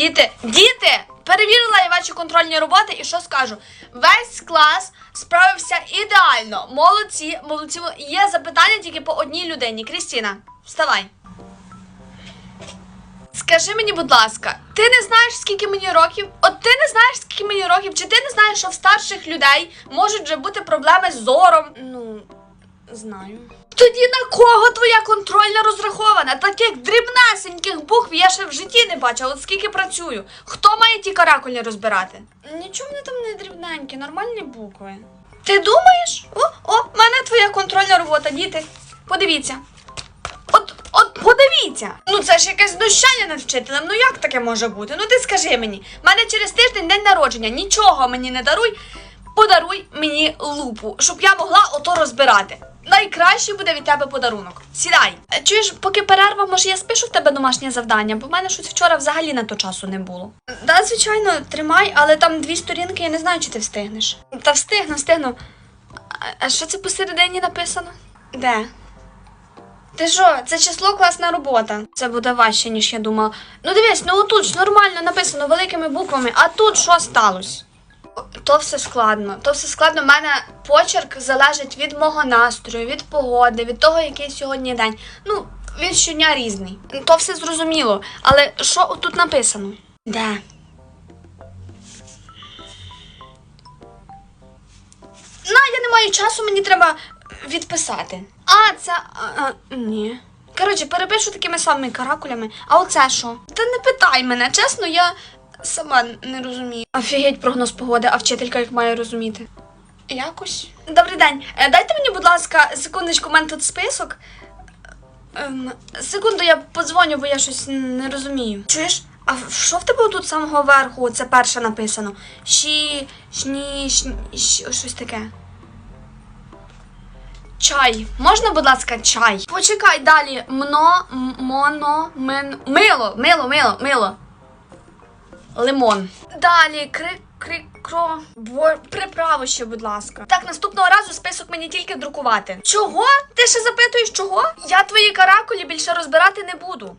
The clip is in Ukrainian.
Діти, діти! Перевірила я ваші контрольні роботи і що скажу? Весь клас справився ідеально. Молодці, молодці. Є запитання тільки по одній людині. Крістіна, вставай. Скажи мені, будь ласка, ти не знаєш, скільки мені років? От ти не знаєш, скільки мені років? Чи ти не знаєш, що в старших людей можуть вже бути проблеми з зором? Ну, знаю. Тоді на кого твоя контрольна розрахована? Таких дрібнесеньких я ще в житті не бачила, от скільки працюю. Хто має ті каракулі розбирати? Нічого вони там не дрібненькі, нормальні букви. Ти думаєш? О, о, в мене твоя контрольна робота, діти. Подивіться. От, от подивіться. Ну це ж якесь знущання над вчителем. Ну як таке може бути? Ну ти скажи мені, в мене через тиждень день народження, нічого мені не даруй. Подаруй мені лупу, щоб я могла ото розбирати. Найкраще буде від тебе подарунок. Сідай. Е, Чуєш, поки перерва, може я спишу в тебе домашнє завдання, бо в мене щось вчора взагалі на то часу не було. Да, звичайно, тримай, але там дві сторінки, я не знаю, чи ти встигнеш. Та встигну, встигну. А що це посередині написано? Де? Ти що, це число класна робота. Це буде важче, ніж я думала. Ну дивись, ну отут ж нормально написано великими буквами, а тут що сталося? То все складно. То все складно. У мене почерк залежить від мого настрою, від погоди, від того, який сьогодні день. Ну, він щодня різний. То все зрозуміло. Але що тут написано? Де? На, я не маю часу, мені треба відписати. А, це. А, а, ні. Коротше, перепишу такими самими каракулями. А оце що? Та не питай мене, чесно, я сама не розумію. Офігеть прогноз погоди, а вчителька як має розуміти. Якось. Добрий день. Е, Дайте мені, будь ласка, секундочку, у мене тут список. Ем, секунду, я подзвоню, бо я щось не розумію. Чуєш? А що в тебе тут з самого верху? Це перше написано. Ші, шні, шні, щ- щось таке. Чай. Можна, будь ласка, чай? Почекай далі. Мно, м- моно, мен. Мило, мило, мило, мило. Лимон. Далі крик. Бо приправи ще, будь ласка. Так, наступного разу список мені тільки друкувати. Чого? Ти ще запитуєш чого? Я твої каракулі більше розбирати не буду.